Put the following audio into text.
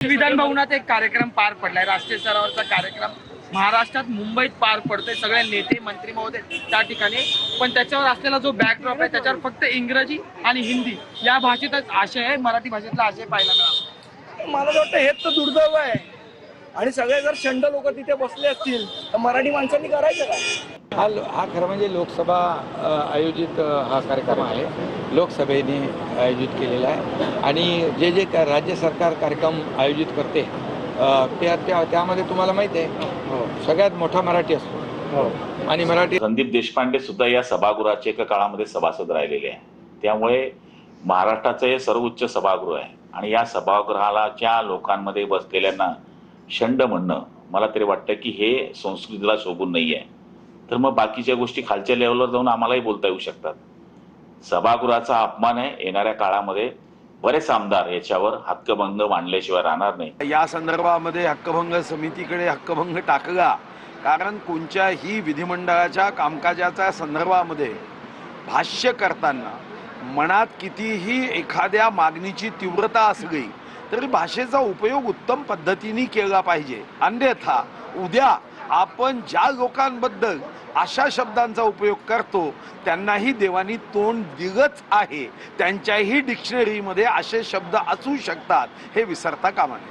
विधान भवनात एक कार्यक्रम पार पडलाय. राष्ट्रीय स्तरावरचा कार्यक्रम महाराष्ट्रात मुंबईत पार पडतोय. सगळे नेते मंत्री महोदय त्या ठिकाणी. पण त्याच्यावर असलेला जो बॅकड्रॉप आहे त्याच्यावर फक्त इंग्रजी आणि हिंदी या भाषेतच आशय आहे. मराठी भाषेतला आशय पाहायला मिळाला. मला वाटतं हेच तर दुर्दैव आहे. आणि सगळे जर शंड लोक तिथे बसले असतील तर मराठी माणसांनी करायचं काय? हा हा खरं म्हणजे लोकसभा आयोजित हा कार्यक्रम आहे. लोकसभेने आयोजित केलेला आहे. आणि जे जे का- राज्य सरकार कार्यक्रम आयोजित करते त्या त्या त्यामध्ये तुम्हाला माहिती आहे सगळ्यात मोठा मराठी असतो. आणि मराठी संदीप देशपांडे सुद्धा या सभागृहाचे एका काळामध्ये सभासद राहिलेले आहे त्यामुळे महाराष्ट्राचं हे सर्वोच्च सभागृह आहे. आणि या सभागृहाला ज्या लोकांमध्ये बसलेल्यांना शंड म्हणणं. मला तरी वाटतं की हे संस्कृतीला शोभून नाही आहे तर मग बाकीच्या गोष्टी खालच्या लेवलवर जाऊन आम्हालाही बोलता येऊ शकतात. सभागृहाचा अपमान आहे. येणाऱ्या काळामध्ये बरेच आमदार याच्यावर हक्कभंग मांडल्याशिवाय राहणार नाही. या संदर्भामध्ये हक्कभंग समितीकडे हक्कभंग टाकला कारण कोणत्याही विधिमंडळाच्या कामकाजाच्या संदर्भामध्ये भाष्य करताना मनात कितीही एखाद्या मागणीची तीव्रता असली तरी भाषेचा उपयोग उत्तम पद्धतीने केला पाहिजे. अन्यथा उद्या आपण ज्या लोकांबद्दल अशा शब्दांचा उपयोग करतो त्यांनाही देवानी तोंड दिलंच आहे. त्यांच्याही डिक्शनरीमध्ये असे शब्द असू शकतात. हे विसरता कामा नये.